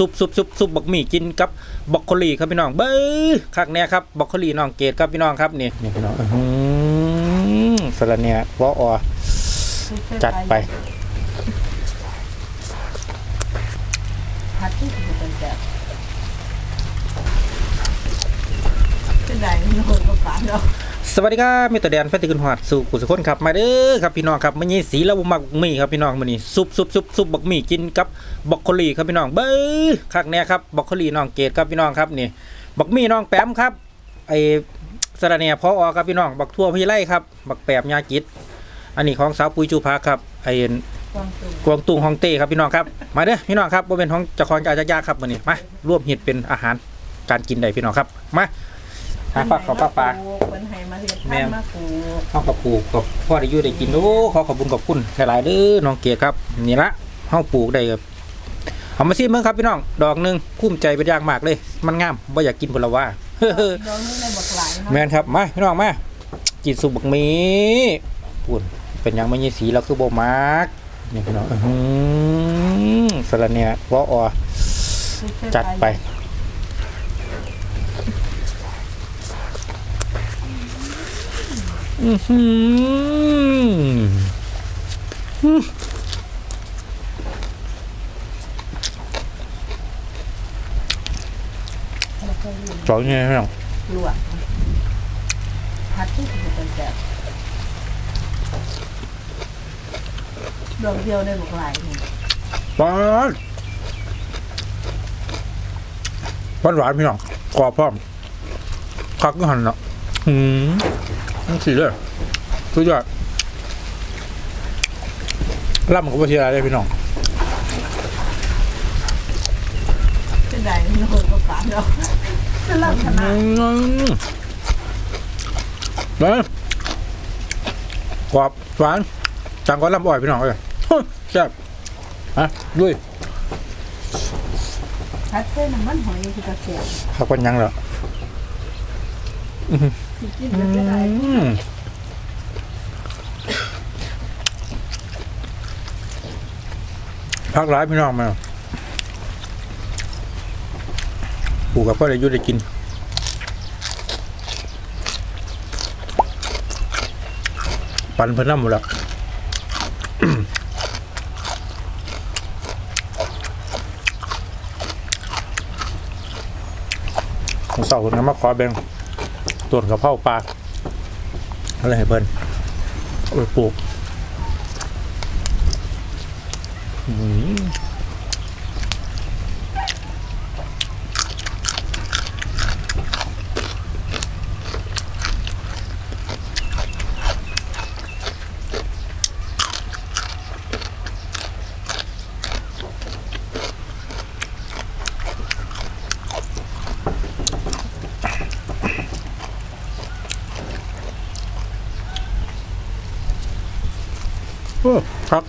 ซุปซุปซุปซุปบักหมี่กินกับบรอกโคลีครับพี่น้องเบ้อคักแน่ครับบรอกโคลีน้องเกดครับพี่น้องครับนี่นี่พี่น้องอืมสระเนี่ยวออจัดไปผัดที่ถูกเป็นแบบ เป็นไรโน่นก็ฝันเราสวัสดีครับมิตรแดนแฟนติกุนหอดสู่กุศลครับมาเด้อครับพี่น้องครับมันยี่สีแล้วบ่มักบักหมี่ครับพี่น้องมื้อนี้ซุปซุปซุปซุปบักหมี่กินกับบรอกโคลีครับพี่น้องเบ้อคักแน่ครับบรอกโคลีน้องเกดครับพี่น้องครับนี่บักหมี่น้องแปมครับไอสระเนี่ยพออครับพี่น้องบักทั่วพี่ไร่ครับบักแปมยากิจอันนี้ของสาวปุยจูพาครับไอกวางตุงฮองเต้ครับพี่น้องครับมาเด้อพี่น้องครับบ่เป็นของจ้าของจ่ายยากครับมื้อนี้มาร่วมเฮ็ดเป็นอาหารการกินได้พี่น้องครับมา หาปลาขอปลาปลาเป็นไห้มาเรียนพันมาปลูกเฮากับปลูกกับพ่อได้อยู่ได้กินโอ้ขอขอบคุณขอบคุณหลายๆเด้อน้องเกียรติครับนี่ละเฮาปลูกได้ครับเอามาซิเบิ่งครับพี่น้องดอกหนึงภูมิใจเป็นอย่างมากเลย มันงามบ่อยากกินพุ่นละว่า ดองนึงในบักหลายเนาะแม่นครับมาพี่น้องมากินสุปบักหมีปุ่นเป็นหยังไม่ยีสีแล้วคือบ่มักนี่พี่น้องอื้อหือสระเนี่ยวออจัดไป อือหือจอยไงพี่น้องลวกผัดที่สุดเป็นแบบดอกเดียวในบักหลายนี่หวานหวานหวานพี่น้องกรอบพร้อมคักก็หันเนาะหืม นั่นสีเลยสุดยอดล่ำกับวิทยาได้พี่น้องเป็นไรโน่นก็ฝันเราเป็นลักษณะอืมเลยกรอบหวานจังก็ล่ำอ่อยพี่น้องเลยเฮ้ยแซ่บอะดุยผัดเส้นน้ำมันหอยคือกระเสียบผักปันยังเหรอสิ กินเป็นไรอืมพักร้ายพี่น้องมาปลูกกับพ่อได้ยุได้กินปันเพิ่นน้ำหมดแล้วผมสาคนนั้นมาขอแบ่ง ตรวกระเพราปลาอะไรให้เพิ่นเอาไปปลูก อืมโอ้ครับ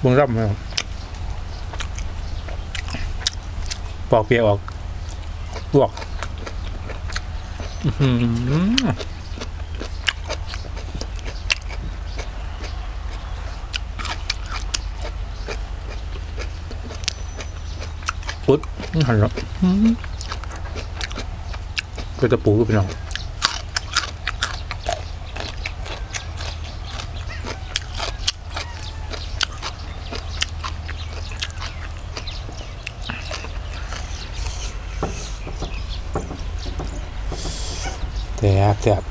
เบึงรับไหมครับปอกเปียกออกลวกอื้อหือปุ๊ดหันแล้วอื้อก็จะปูไปน้อง แซ่บแซ่บ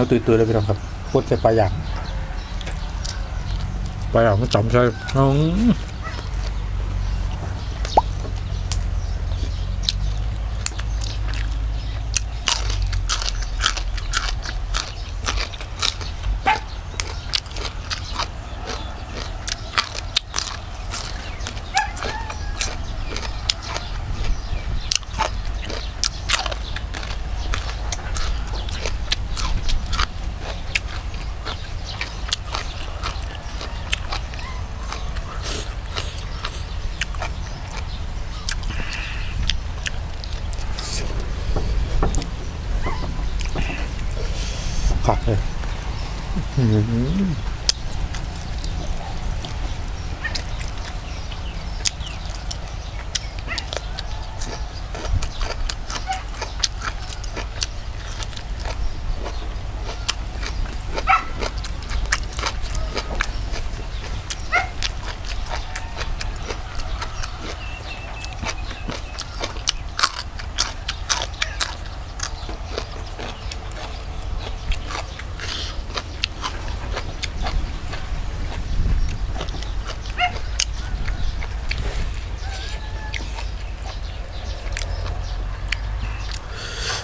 ยวตุยๆเลยพี่น้องครับโคตรใส่ปลาหยางปลาหยางมันจำใช่อืม ขักเลย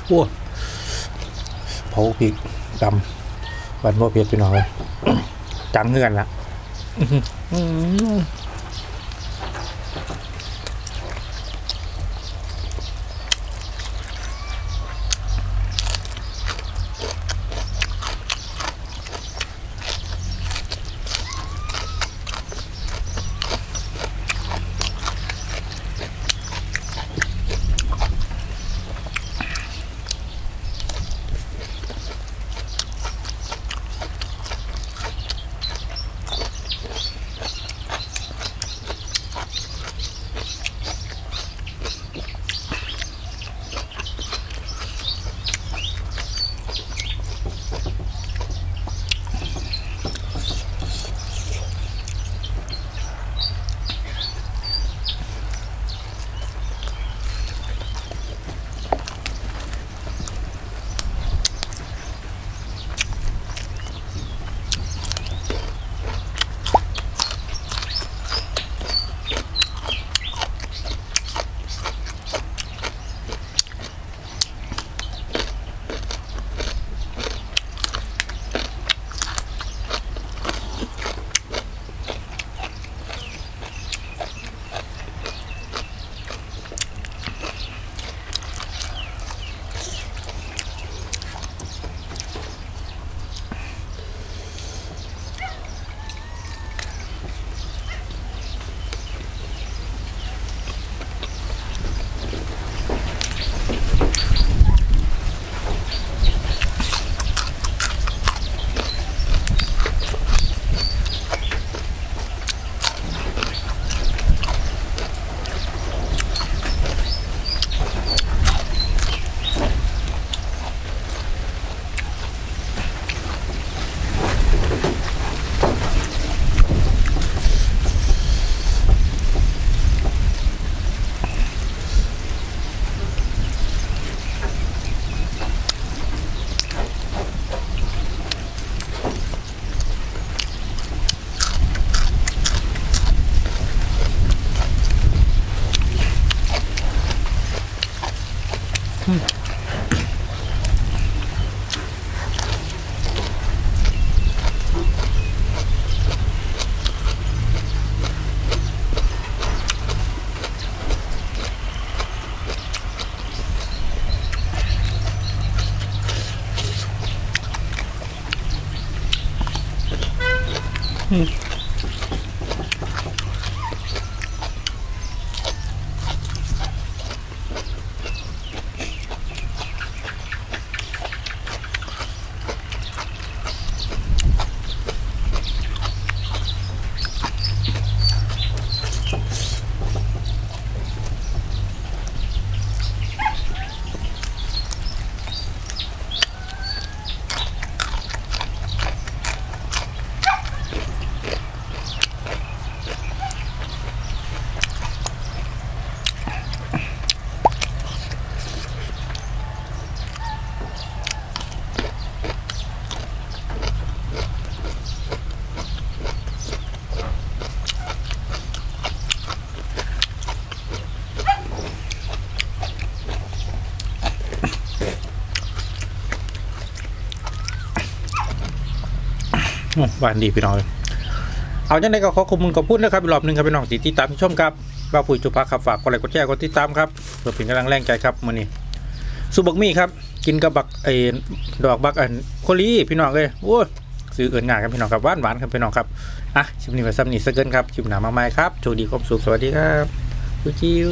โอ้เผาพริกดำวันโมเพียรไปหน่อยจังเงื่อนละ หวานดีพี่น้องเอาจังไดก็ขอขอบคุณขอบคุณนะครับอีกรอบหนึ่งครับพี่น้องที่ติดตามที่ชมครับว่าปุ๋ยจุภาครับฝากกดไลค์กดแชร์กดติดตามครับเพื่อเป็นกำลังแรงใจครับมื้อนี้สุบักมี่ครับ กินกับบักไอ้ดอกบักอันโคลีพี่น้องเลยโอ้ยซื้อเอินงานครับพี่น้องครับหวานหวานครับพี่น้องครับอะชิมนี้ไว้ซ้ำนี่ซะเกินครับชิมหนามาใหม่ครับโชคดีความสุขสวัสดีครับจิว